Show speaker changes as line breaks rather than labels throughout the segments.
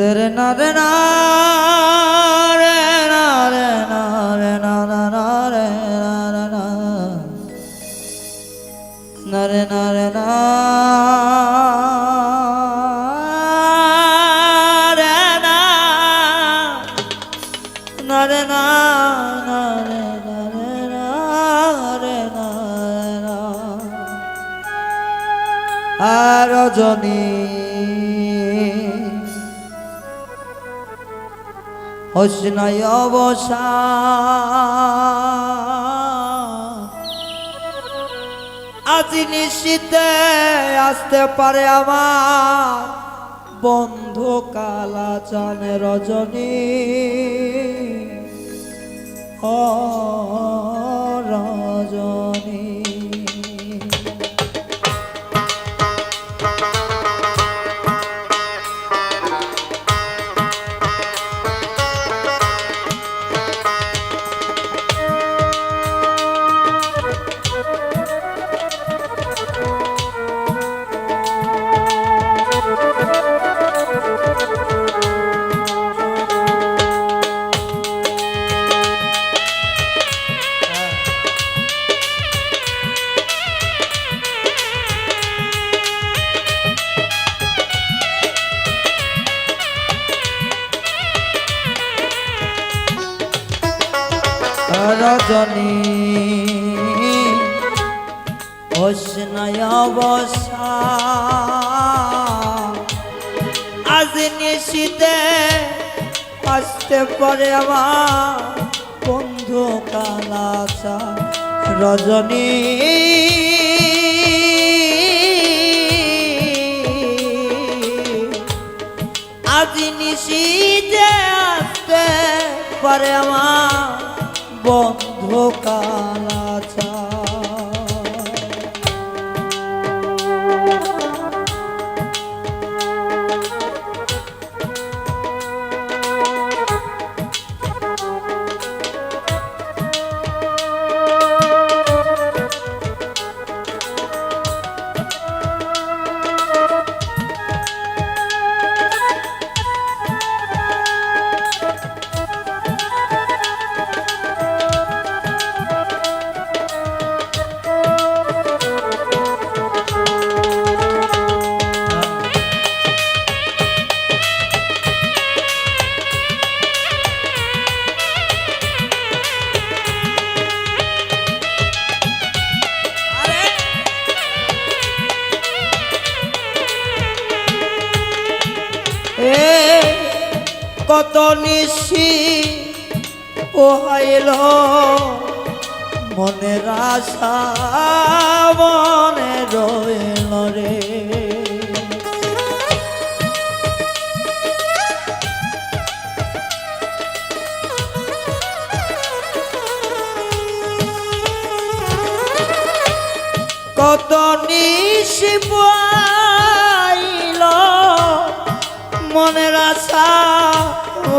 রে না রে না রে না রে না রে না রে না রে না রে না রে না রে না আর রজনী হোসনায় অবসা। আজ নিশ্চিতে আসতে পারে আমার বন্ধু কালা চানে রজনী রজনী। রজনী। হোসনায় অবসা আজ নিশিতে আসতে পারে আমার বন্ধু কালাচা রজনী। আজ নিশিতে আসতে পারে আমার বন্ধু কালাচা কত নিশি পোহাইল মনের আশা মনে রইল রে। কত নিশি পাইল মনের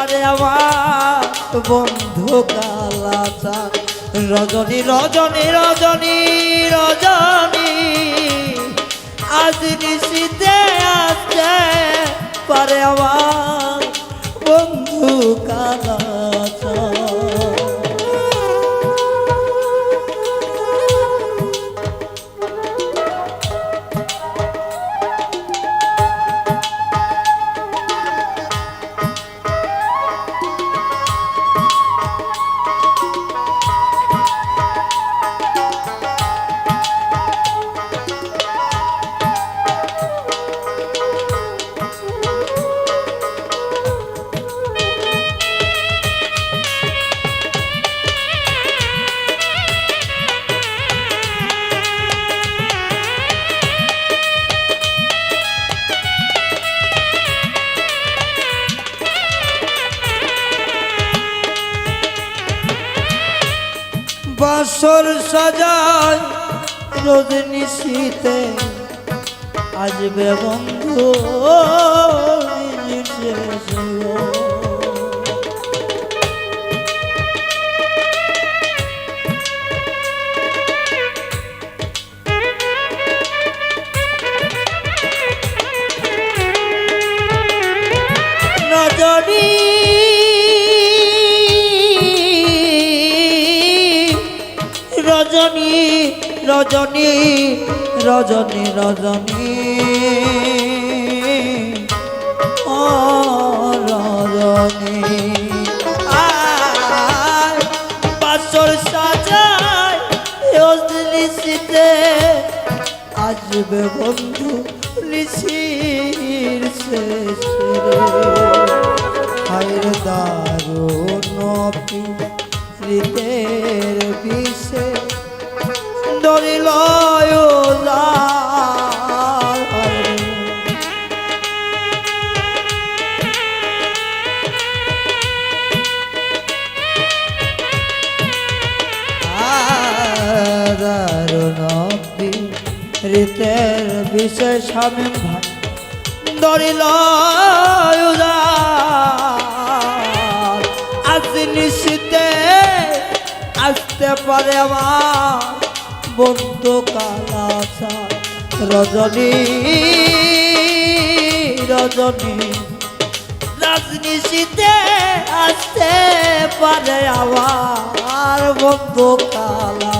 পারে আমার বন্ধু কালাচা রজনী রজনী রজনী রজনী, আজ নিশিতে আসতে পারে আমার বন্ধু কালাচা বাসর সাজায় রজনী নিশীতে আসবে বন্ধু। রজনী রজনী রজনী। ও রজনী বাসর সাজায় আসবে বন্ধু নিশির রীতের বিশেষ আমি দরিল আজ নিশ্চিতে আসতে পারে আমার বন্ধু কালাচা রজনী রজনী রাজনীতিতে আসতে পারে আমার বন্ধু কালাচা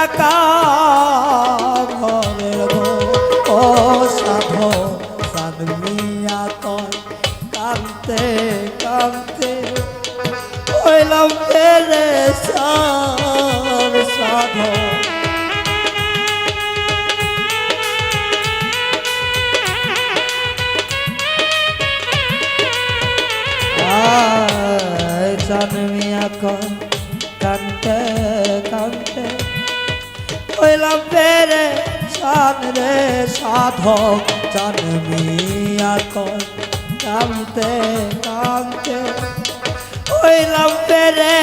একা ঘরের ও সাধ সাধমিয়া তয় কান্তে কান্তে হইলাম ফেরে সাধ আয় কয় কান্তে হইলাম পেরে সান রে সাধক জানমিয়া কয় কান্তে কান্তে হইলাম পেরে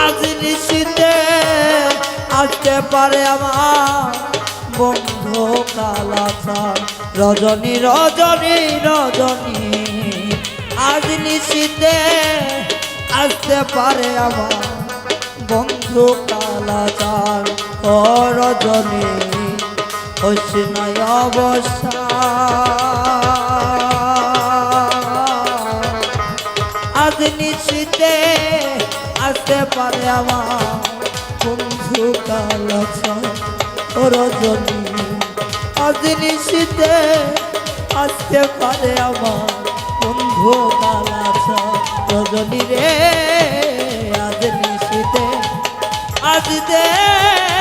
আজ নিশিতে আসতে পারে আমার বন্ধু কালাচার রজনী রজনী রজনী নিশিতে আসতে পারে আমার বন্ধু কালাচার ও রজনী হোসনায় অবস্থা আজ নিশ্চিতে আসতে পারে আমার বন্ধু কালাচা ও রজনী আজ নিশ্চিতে আসতে পারে আমার বন্ধু কালাচা রজনী রে আজ নিশিতে আজ পারে